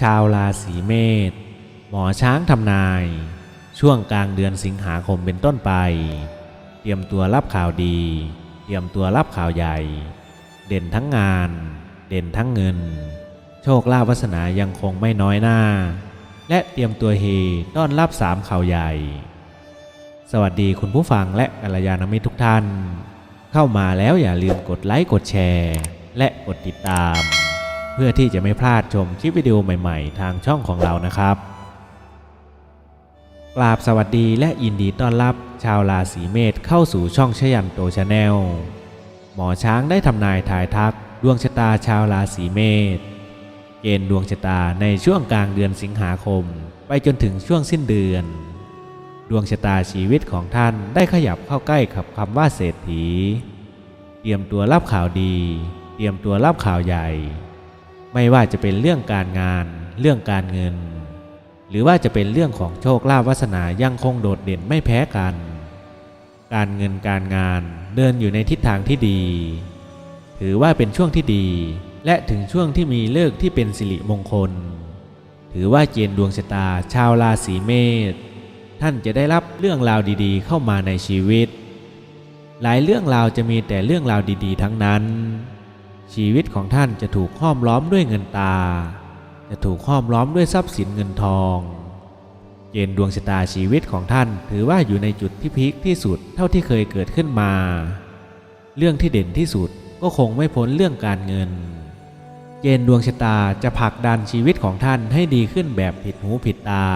ชาวราศีเมษหมอช้างทำนาย ช่วงกลางเดือนสิงหาคมเป็นต้นไป เตรียมตัวรับข่าวดี เตรียมตัวรับข่าวใหญ่ เด่นทั้งงาน เด่นทั้งเงิน โชคลาภวาสนายังคงไม่น้อยหน้า และเตรียมตัวเฮต้อนรับสามข่าวใหญ่ สวัสดีคุณผู้ฟังและกัลยาณมิตรทุกท่าน เข้ามาแล้วอย่าลืมกดไลค์กดแชร์ และกดติดตาม เพื่อที่จะไม่พลาดชมคลิปวิดีโอใหม่ๆ ทางช่องของเรานะครับกราบสวัสดีและยินดีต้อนรับชาวราศีเมษเข้าสู่ช่องชยันโตชาแนล หมอช้างได้ทำนายทายทักดวงชะตาชาวราศีเมษ เกณฑ์ดวงชะตาในช่วงกลางเดือนสิงหาคม ไปจนถึงช่วงสิ้นเดือน ดวงชะตาชีวิตของท่านได้ขยับเข้าใกล้กับคำว่าเศรษฐี เตรียมตัวรับข่าวดี เตรียมตัวรับข่าวใหญ่ ไม่ว่าจะเป็นเรื่องการงาน เรื่องการเงิน หรือว่าจะเป็นเรื่องของโชคลาภวาสนายังคงโดดเด่นไม่แพ้กัน การเงินการงานเดินอยู่ในทิศทางที่ดี ถือว่าเป็นช่วงที่ดี และถึงช่วงที่มีเลิกที่เป็นสิริมงคล ถือว่าเกณฑ์ดวงชะตาชาวราศีเมษท่านจะได้รับเรื่องราวดีๆ เข้ามาในชีวิต หลายเรื่องราวจะมีแต่เรื่องราวดีๆ ทั้งนั้น ชีวิตของท่านจะถูกห้อมล้อมด้วยเงินตา จะถูกห้อมล้อมด้วยทรัพย์สินเงินทอง เกณฑ์ดวงชะตาชีวิตของท่านถือว่าอยู่ในจุดที่พีคที่สุดเท่าที่เคยเกิดขึ้นมา เรื่องที่เด่นที่สุดก็คงไม่พ้นเรื่องการเงิน เกณฑ์ดวงชะตาจะผลักดันชีวิตของท่านให้ดีขึ้นแบบผิดหูผิดตา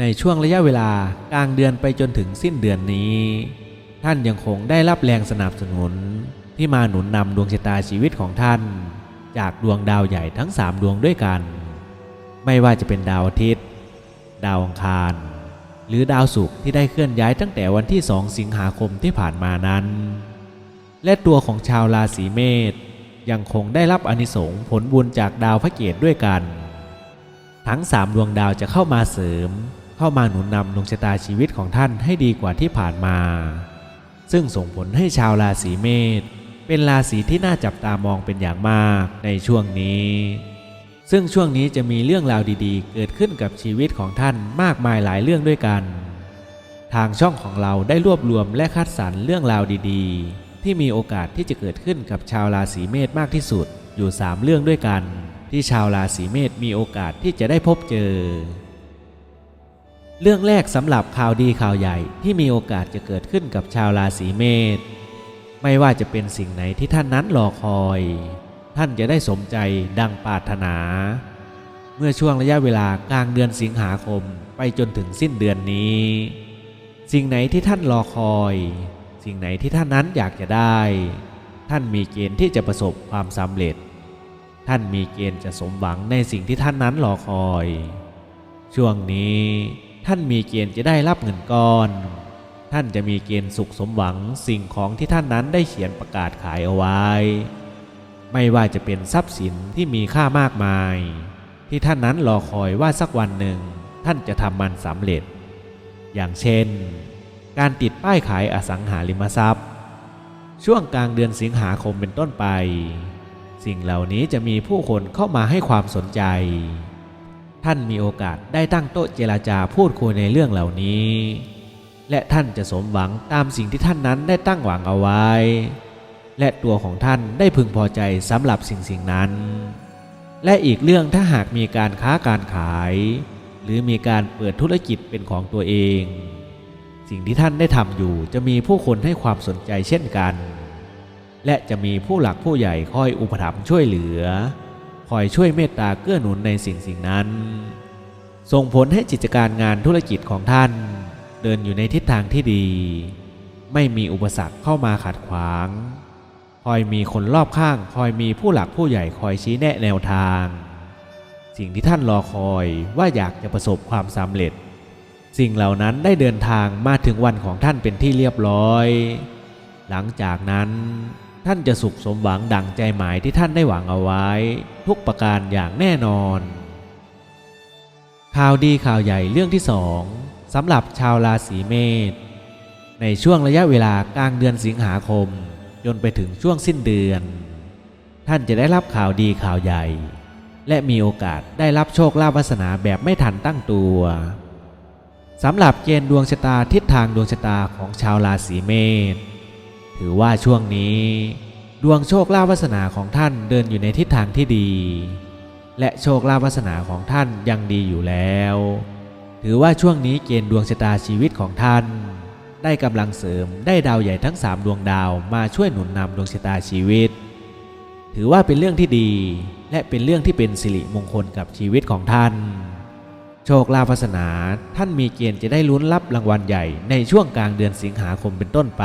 ในช่วงระยะเวลากลางเดือนไปจนถึงสิ้นเดือนนี้ ท่านยังคงได้รับแรงสนับสนุน ที่มาหนุนนำดวงชะตาชีวิตของท่าน จากดวงดาวใหญ่ทั้ง3ดวงด้วยกัน ไม่ว่าจะเป็นดาวอาทิตย์ ดาวอังคาร หรือดาวศุกร์ที่ได้เคลื่อนย้ายตั้งแต่วันที่2สิงหาคมที่ผ่านมานั้น และตัวของชาวราศีเมษยังคงได้รับอนิสงผลบุญจากดาวพระเกตด้วยกัน ทั้ง3ดวงดาวจะเข้ามาเสริม เข้ามาหนุนนำดวงชะตาชีวิตของท่านให้ดีกว่าที่ผ่านมา ซึ่งส่งผลให้ชาวราศีเมษ เป็นราศีที่น่าจับตามองเป็นอย่างมากในช่วงนี้ ซึ่งช่วงนี้จะมีเรื่องราวดีๆ เกิดขึ้นกับชีวิตของท่านมากมายหลายเรื่องด้วยกัน ทางช่องของเราได้รวบรวมและคัดสรรเรื่องราวดีๆ ที่มีโอกาสที่จะเกิดขึ้นกับชาวราศีเมษมากที่สุดอยู่ 3 เรื่องด้วยกัน ที่ชาวราศีเมษมีโอกาสที่จะได้พบเจอ เรื่องแรกสำหรับข่าวดีข่าวใหญ่ที่มีโอกาสจะเกิดขึ้นกับชาวราศีเมษ ไม่ว่าจะเป็นสิ่งไหนที่ท่านนั้นรอคอย ท่านจะได้สมใจดังปรารถนา เมื่อช่วงระยะเวลากลางเดือนสิงหาคมไปจนถึงสิ้นเดือนนี้ สิ่งไหนที่ท่านรอคอย สิ่งไหนที่ท่านนั้นอยากจะได้ ท่านมีเกณฑ์ที่จะประสบความสำเร็จ ท่านมีเกณฑ์จะสมหวังในสิ่งที่ท่านนั้นรอคอย ช่วงนี้ท่านมีเกณฑ์จะได้รับเงินก้อน ท่านจะมีเกณฑ์สุขสมหวังสิ่งของที่ท่านนั้นได้เขียนประกาศขายเอาไว้ ไม่ว่าจะเป็นทรัพย์สินที่มีค่ามากมาย ที่ท่านนั้นรอคอยว่าสักวันหนึ่ง ท่านจะทำมันสำเร็จ อย่างเช่น การติดป้ายขายอสังหาริมทรัพย์ ช่วงกลางเดือนสิงหาคมเป็นต้นไป สิ่งเหล่านี้จะมีผู้คนเข้ามาให้ความสนใจ ท่านมีโอกาสได้ตั้งโต๊ะเจรจาพูดคุยในเรื่องเหล่านี้ และท่านจะสมหวังตามสิ่งที่ท่านนั้นได้ตั้งหวังเอาไว้ และตัวของท่านได้พึงพอใจสำหรับสิ่งสิ่งนั้น และอีกเรื่องถ้าหากมีการค้าการขาย หรือมีการเปิดธุรกิจเป็นของตัวเอง สิ่งที่ท่านได้ทำอยู่จะมีผู้คนให้ความสนใจเช่นกัน และจะมีผู้หลักผู้ใหญ่คอยอุปถัมภ์ช่วยเหลือ คอยช่วยเมตตาเกื้อหนุนในสิ่งสิ่งนั้น ส่งผลให้กิจการงานธุรกิจของท่าน เดินอยู่ในทิศทางที่ดี ไม่มีอุปสรรคเข้ามาขัดขวาง คอยมีคนรอบข้าง คอยมีผู้หลักผู้ใหญ่คอยชี้แนะแนวทาง สิ่งที่ท่านรอคอยว่าอยากจะประสบความสำเร็จ สิ่งเหล่านั้นได้เดินทางมาถึงวันของท่านเป็นที่เรียบร้อย หลังจากนั้นท่านจะสุขสมหวังดังใจหมายที่ท่านได้หวังเอาไว้ ทุกประการอย่างแน่นอน ข่าวดีข่าวใหญ่เรื่องที่สอง สำหรับชาวราศีเมษในช่วงระยะเวลากลางเดือนสิงหาคม จนไปถึงช่วงสิ้นเดือน ท่านจะได้รับข่าวดีข่าวใหญ่ และมีโอกาสได้รับโชคลาภวาสนาแบบไม่ทันตั้งตัวสำหรับเกณฑ์ดวงชะตาทิศทางดวงชะตาของชาวราศีเมษถือว่าช่วงนี้ ดวงโชคลาภวาสนาของท่านเดินอยู่ในทิศทางที่ดี และโชคลาภวาสนาของท่านยังดีอยู่แล้ว ถือว่าช่วงนี้เกณฑ์ดวงชะตาชีวิตของท่าน ได้กำลังเสริมได้ดาวใหญ่ทั้งสามดวงดาวมาช่วยหนุนนำดวงชะตาชีวิต ถือว่าเป็นเรื่องที่ดี และเป็นเรื่องที่เป็นสิริมงคลกับชีวิตของท่าน โชคลาภวาสนาท่านมีเกณฑ์จะได้ลุ้นรับรางวัลใหญ่ในช่วงกลางเดือนสิงหาคมเป็นต้นไป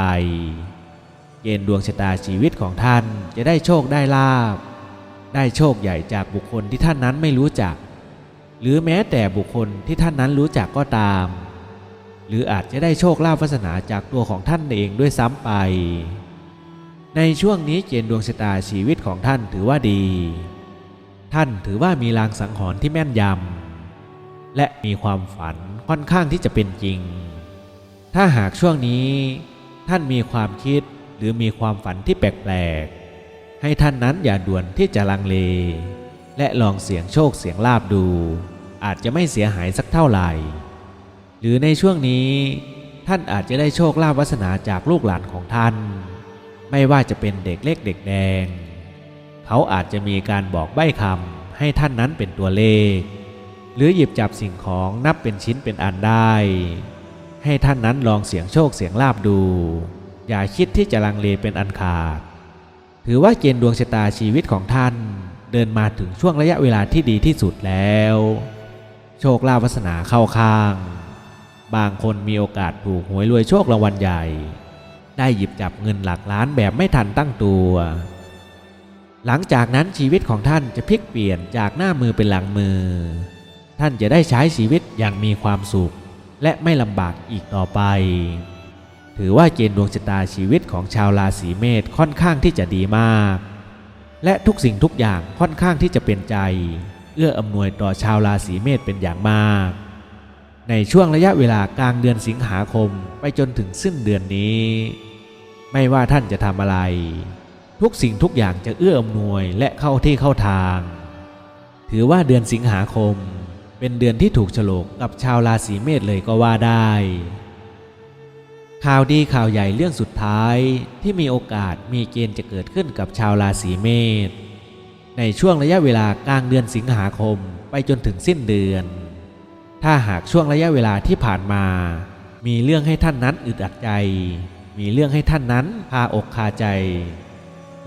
เกณฑ์ดวงชะตาชีวิตของท่านจะได้โชคได้ลาบได้โชคใหญ่จากบุคคลที่ท่านนั้นไม่รู้จัก หรือแม้แต่บุคคลที่ท่านนั้นรู้จักก็ตาม หรืออาจจะได้โชคลาภวาสนาจากตัวของท่านเองด้วยซ้ำไป ในช่วงนี้เกณฑ์ดวงชะตาชีวิตของท่านถือว่าดี ท่านถือว่ามีลางสังหรณ์ที่แม่นยำและมีความฝันค่อนข้างที่จะเป็นจริง ถ้าหากช่วงนี้ท่านมีความคิดหรือมีความฝันที่แปลกๆให้ท่านนั้นอย่าด่วนที่จะลังเล และลองเสียงโชคเสียงลาบดู อาจจะไม่เสียหายสักเท่าไหร่ หรือในช่วงนี้ ท่านอาจจะได้โชคลาภวาสนาจากลูกหลานของท่าน ไม่ว่าจะเป็นเด็กเล็กเด็กแดง เขาอาจจะมีการบอกใบ้คำให้ท่านนั้นเป็นตัวเลข หรือหยิบจับสิ่งของนับเป็นชิ้นเป็นอันได้ ให้ท่านนั้นลองเสียงโชคเสียงลาบดู อย่าคิดที่จะลังเลเป็นอันขาด ถือว่าเกณฑ์ดวงชะตาชีวิตของท่าน เดินมาถึงช่วงระยะเวลาที่ดีที่สุดแล้ว โชคลาภวาสนาเข้าข้าง บางคนมีโอกาสถูกหวยรวยโชครางวัลใหญ่ ได้หยิบจับเงินหลักล้านแบบไม่ทันตั้งตัว หลังจากนั้นชีวิตของท่านจะพลิกเปลี่ยนจากหน้ามือเป็นหลังมือ ท่านจะได้ใช้ชีวิตอย่างมีความสุข และไม่ลำบากอีกต่อไป ถือว่าเกณฑ์ดวงชะตาชีวิตของชาวราศีเมษค่อนข้างที่จะดีมาก และทุกสิ่งทุกอย่างค่อนข้างที่จะเป็นใจ เอื้ออำนวยต่อชาวราศีเมษเป็นอย่างมาก ในช่วงระยะเวลากลางเดือนสิงหาคมไปจนถึงสิ้นเดือนนี้ ไม่ว่าท่านจะทำอะไร ทุกสิ่งทุกอย่างจะเอื้ออำนวยและเข้าที่เข้าทาง ถือว่าเดือนสิงหาคม เป็นเดือนที่ถูกฉลกกับชาวราศีเมษเลยก็ว่าได้ ข่าวดีข่าวใหญ่เรื่องสุดท้ายที่มีโอกาสมีเกณฑ์จะเกิดขึ้นกับชาวราศีเมษในช่วงระยะเวลากลางเดือนสิงหาคมไปจนถึงสิ้นเดือน ถ้าหากช่วงระยะเวลาที่ผ่านมา มีเรื่องให้ท่านนั้นอึดอัดใจ มีเรื่องให้ท่านนั้นคาอกคาใจ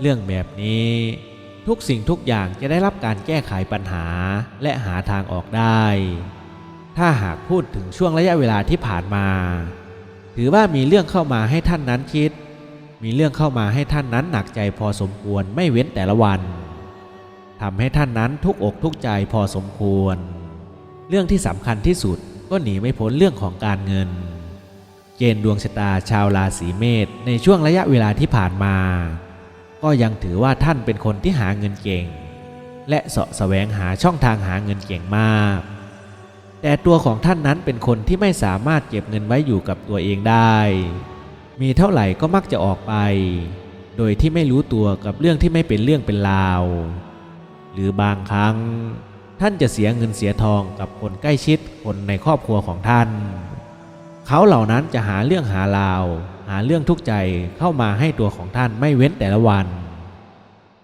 เรื่องแบบนี้ ทุกสิ่งทุกอย่างจะได้รับการแก้ไขปัญหาและหาทางออกได้ ถ้าหากพูดถึงช่วงระยะเวลาที่ผ่านมา ถือว่ามีเรื่องเข้ามาให้ท่านนั้นคิด มีเรื่องเข้ามาให้ท่านนั้นหนักใจพอสมควรไม่เว้นแต่ละวันทำให้ท่านนั้นทุกอกทุกใจพอสมควร เรื่องที่สำคัญที่สุดก็หนีไม่พ้นเรื่องของการเงิน เกณฑ์ดวงชะตาชาวราศีเมษในช่วงระยะเวลาที่ผ่านมา ก็ยังถือว่าท่านเป็นคนที่หาเงินเก่ง และเสาะแสวงหาช่องทางหาเงินเก่งมาก แต่ตัวของท่านนั้นเป็นคนที่ไม่สามารถเก็บเงินไว้อยู่กับตัวเองได้ มีเท่าไหร่ก็มักจะออกไป โดยที่ไม่รู้ตัวกับเรื่องที่ไม่เป็นเรื่องเป็นราว หรือบางครั้ง ท่านจะเสียเงินเสียทองกับคนใกล้ชิดคนในครอบครัวของท่าน เขาเหล่านั้นจะหาเรื่องหาราว หาเรื่องทุกข์ใจเข้ามาให้ตัวของท่านไม่เว้นแต่ละวัน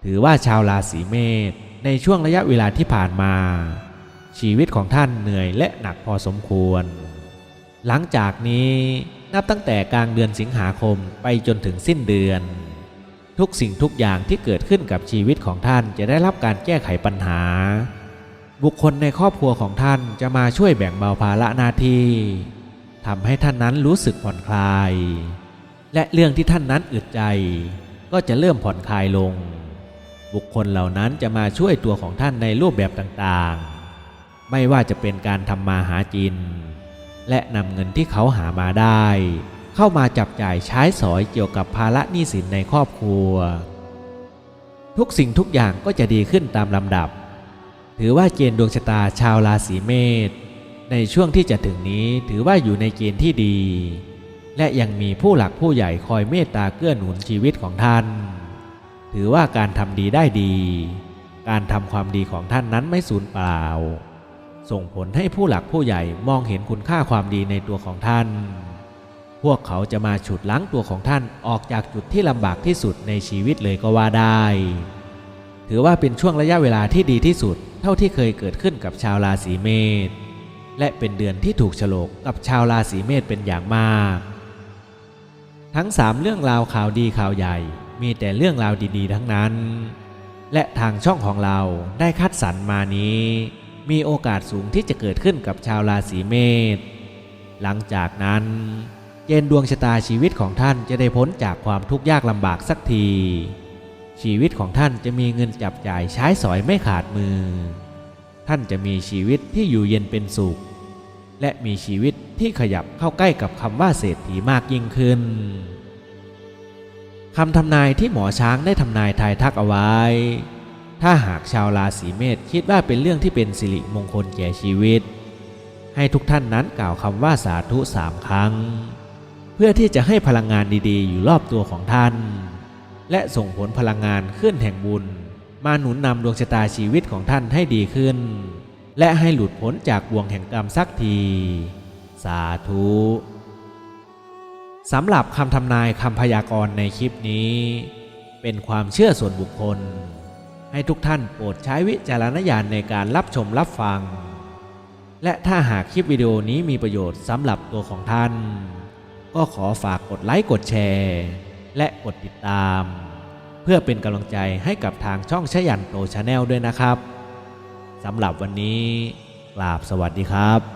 ถือว่าชาวราศีเมษในช่วงระยะเวลาที่ผ่านมา ชีวิตของท่านเหนื่อยและหนักพอสมควร หลังจากนี้นับตั้งแต่กลางเดือนสิงหาคมไปจนถึงสิ้นเดือน ทุกสิ่งทุกอย่างที่เกิดขึ้นกับชีวิตของท่านจะได้รับการแก้ไขปัญหา บุคคลในครอบครัวของท่านจะมาช่วยแบ่งเบาภาระหน้าที่ทำให้ท่านนั้นรู้สึกผ่อนคลาย และเรื่องที่ท่านนั้นอึดใจ ก็จะเริ่มผ่อนคลายลง บุคคลเหล่านั้นจะมาช่วยตัวของท่านในรูปแบบต่างๆ ไม่ว่าจะเป็นการทำมาหาจิน และนำเงินที่เขาหามาได้ เข้ามาจับจ่ายใช้สอยเกี่ยวกับภาระหนี้สินในครอบครัว ทุกสิ่งทุกอย่างก็จะดีขึ้นตามลำดับ ถือว่าเกณฑ์ดวงชะตาชาวราศีเมษในช่วงที่จะถึงนี้ถือว่าอยู่ในเกณฑ์ที่ดี และยังมีผู้หลักผู้ใหญ่คอยเมตตาเกื้อหนุนชีวิตของท่าน ถือว่าการทำดีได้ดี การทำความดีของท่านนั้นไม่สูญเปล่า ส่งผลให้ผู้หลักผู้ใหญ่มองเห็นคุณค่าความดีในตัวของท่าน พวกเขาจะมาฉุดล้างตัวของท่านออกจากจุดที่ลำบากที่สุดในชีวิตเลยก็ว่าได้ ถือว่าเป็นช่วงระยะเวลาที่ดีที่สุด เท่าที่เคยเกิดขึ้นกับชาวราศีเมษ และเป็นเดือนที่ถูกฉลกกับชาวราศีเมษเป็นอย่างมาก ทั้งสามเรื่องราวข่าวดีข่าวใหญ่ มีแต่เรื่องราวดีๆ ทั้งนั้น และทางช่องของเราได้คัดสรรมานี้ มีโอกาสสูงที่จะเกิดขึ้นกับชาวราศีเมษ หลังจากนั้น เกณฑ์ดวงชะตาชีวิตของท่านจะได้พ้นจากความทุกข์ยากลำบากสักที ชีวิตของท่านจะมีเงินจับจ่ายใช้สอยไม่ขาดมือ ท่านจะมีชีวิตที่อยู่เย็นเป็นสุข และมีชีวิตที่ขยับเข้าใกล้กับคำว่าเศรษฐีมากยิ่งขึ้นคำทำนายที่หมอช้างได้ทำนายทายทักเอาไว้ ถ้าหากชาวราศีเมษคิดว่าเป็นเรื่องที่เป็นสิริมงคลแก่ชีวิต ให้ทุกท่านนั้นกล่าวคำว่าสาธุสามครั้ง เพื่อที่จะให้พลังงานดีๆ อยู่รอบตัวของท่าน และส่งผลพลังงานขึ้นแห่งบุญ มาหนุนนำดวงชะตาชีวิตของท่านให้ดีขึ้น และให้หลุดพ้นจากบ่วงแห่งกรรมสักที สาธุสำหรับคำทำนายคำพยากรณ์ในคลิปนี้ เป็นความเชื่อส่วนบุคคล ให้ทุกท่านโปรดใช้วิจารณญาณในการรับชมรับฟัง และถ้าหากคลิปวิดีโอนี้มีประโยชน์สำหรับตัวของท่าน ก็ขอฝากกดไลค์กดแชร์ และกดติดตาม เพื่อเป็นกำลังใจให้กับทางช่องชยันโตชาแนลด้วยนะครับสำหรับวันนี้กราบสวัสดีครับ